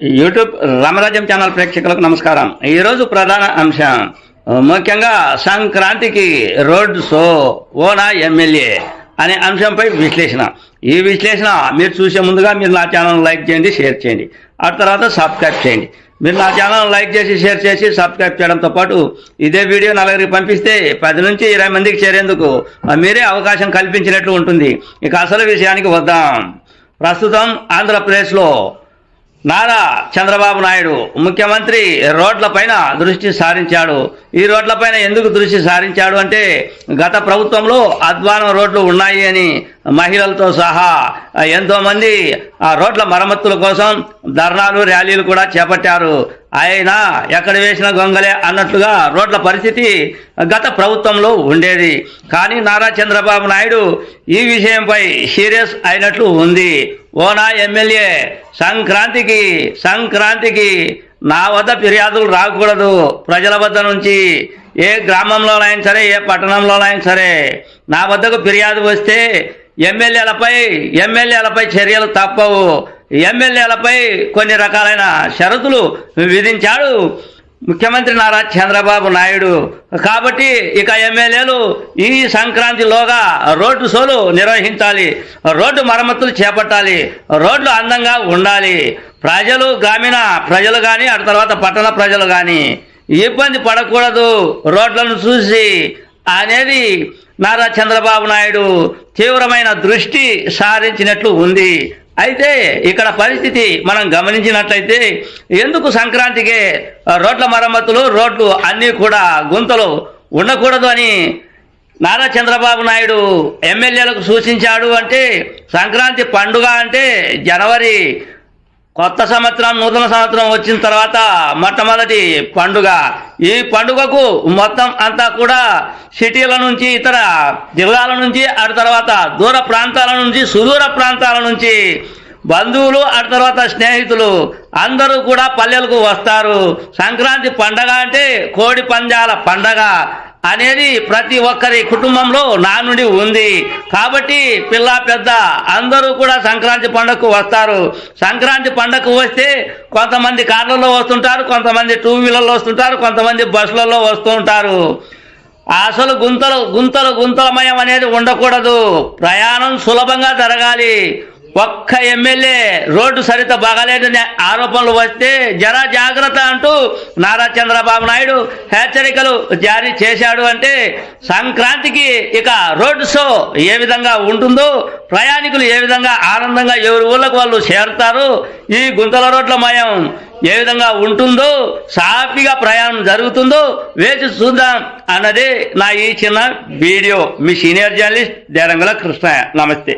YouTube రామరాజ్యం channel ప్రేక్షకులకు నమస్కారం. ఈరోజు ప్రధాన అంశం ముఖ్యంగా సంక్రాంతికి రోడ్ షో ఓనా ఎమ్మెల్యే అనే అంశంపై విశ్లేషణ. ఈ విశ్లేషణ మీరు చూసే ముందుగా మీరు నా ఛానల్ లైక్ చేయండి షేర్ చేయండి. ఆ తర్వాత సబ్స్క్రైబ్ చేయండి. మీరు నా ఛానల్ లైక్ చేసి షేర్ చేసి సబ్స్క్రైబ్ చేయడంతో పాటు ఇదే వీడియో నలుగురికి పంపిస్తే పది నుంచి ఇరవై మందికి చేరేందుకు మీరే అవకాశం కల్పించినట్లు ఉంటుంది. ఇక అసలు విషయానికి వద్దాం. ప్రస్తుతం ఆంధ్రప్రదేశ్లో నారా చంద్రబాబు నాయుడు ముఖ్యమంత్రి రోడ్లపైన దృష్టి సారించాడు. ఈ రోడ్లపైన ఎందుకు దృష్టి సారించాడు అంటే గత ప్రభుత్వంలో అధ్వానం రోడ్లు ఉన్నాయి అని మహిళలతో సహా ఎంతోమంది ఆ రోడ్ల మరమ్మతుల కోసం ధర్నాలు ర్యాలీలు కూడా చేపట్టారు. ఆయన ఎక్కడ వేసిన గొంగలే అన్నట్లుగా రోడ్ల పరిస్థితి గత ప్రభుత్వంలో ఉండేది. కానీ నారా చంద్రబాబు నాయుడు ఈ విషయంపై సీరియస్ అయినట్లు ఉంది. ఓనా ఎమ్మెల్యే సంక్రాంతికి సంక్రాంతికి నా వద్ద ఫిర్యాదులు రాకూడదు. ప్రజల వద్ద నుంచి ఏ గ్రామంలోనైనా సరే ఏ పట్టణంలోనైనా సరే నా వద్దకు ఫిర్యాదు వస్తే ఎమ్మెల్యేలపై ఎమ్మెల్యేలపై చర్యలు తప్పవు. ఎమ్మెల్యేలపై కొన్ని రకాలైన షరతులు విధించాడు. ముఖ్యమంత్రి నారా చంద్రబాబు నాయుడు. కాబట్టి ఇక ఎమ్మెల్యేలు ఈ సంక్రాంతిలోగా రోడ్డు షోలు నిర్వహించాలి. రోడ్డు మరమ్మతులు చేపట్టాలి. రోడ్లు అందంగా ఉండాలి. ప్రజలు గ్రామీణ ప్రజలు కానీ ఆ తర్వాత పట్టణ ప్రజలు కానీ ఇబ్బంది పడకూడదు రోడ్లను చూసి అనేది నారా చంద్రబాబు నాయుడు తీవ్రమైన దృష్టి సారించినట్లు ఉంది. అయితే ఇక్కడ పరిస్థితి మనం గమనించినట్లయితే ఎందుకు సంక్రాంతికి రోడ్ల మరమ్మతులు రోడ్లు అన్నీ కూడా గుంతలు ఉండకూడదు అని నారా చంద్రబాబు నాయుడు ఎమ్మెల్యేలకు సూచించాడు అంటే సంక్రాంతి పండుగ అంటే జనవరి కొత్త సంవత్సరం నూతన సంవత్సరం వచ్చిన తర్వాత మొట్టమొదటి పండుగ. ఈ పండుగకు మొత్తం అంతా కూడా సిటీల నుంచి ఇతర జిల్లాల నుంచి ఆ తర్వాత దూర ప్రాంతాల నుంచి సుదూర ప్రాంతాల నుంచి బంధువులు ఆ తర్వాత స్నేహితులు అందరూ కూడా పల్లెలకు వస్తారు. సంక్రాంతి పండగ అంటే కోడి పందాల పండగ అనేది ప్రతి ఒక్కరి కుటుంబంలో నా నుండి ఉంది. కాబట్టి పిల్ల పెద్ద అందరూ కూడా సంక్రాంతి పండుగకు వస్తారు. సంక్రాంతి పండుగకు వస్తే కొంతమంది కార్లలో వస్తుంటారు కొంతమంది టూ వీలర్లో వస్తుంటారు కొంతమంది బస్సులలో వస్తూ ఉంటారు. అసలు గుంతలు గుంతలు గుంతలమయం అనేది ఉండకూడదు. ప్రయాణం సులభంగా జరగాలి. ఒక్క ఎమ్మెల్యే రోడ్డు సరిత బాగాలేదనే ఆరోపణలు వస్తే జరా జాగ్రత్త అంటూ నారా చంద్రబాబు నాయుడు హెచ్చరికలు జారీ చేశాడు అంటే సంక్రాంతికి ఇక రోడ్డు షో ఏ విధంగా ఉంటుందో ప్రయాణికులు ఏ విధంగా ఆనందంగా ఎవరి ఊళ్ళకు వాళ్ళు చేరుతారు ఈ గుంతల రోడ్ల మయం ఏ విధంగా ఉంటుందో సాఫీగా ప్రయాణం జరుగుతుందో వేచి చూద్దాం అన్నది నా ఈ చిన్న వీడియో. మీ సీనియర్ జర్నలిస్ట్ దేరంగుల కృష్ణ నమస్తే.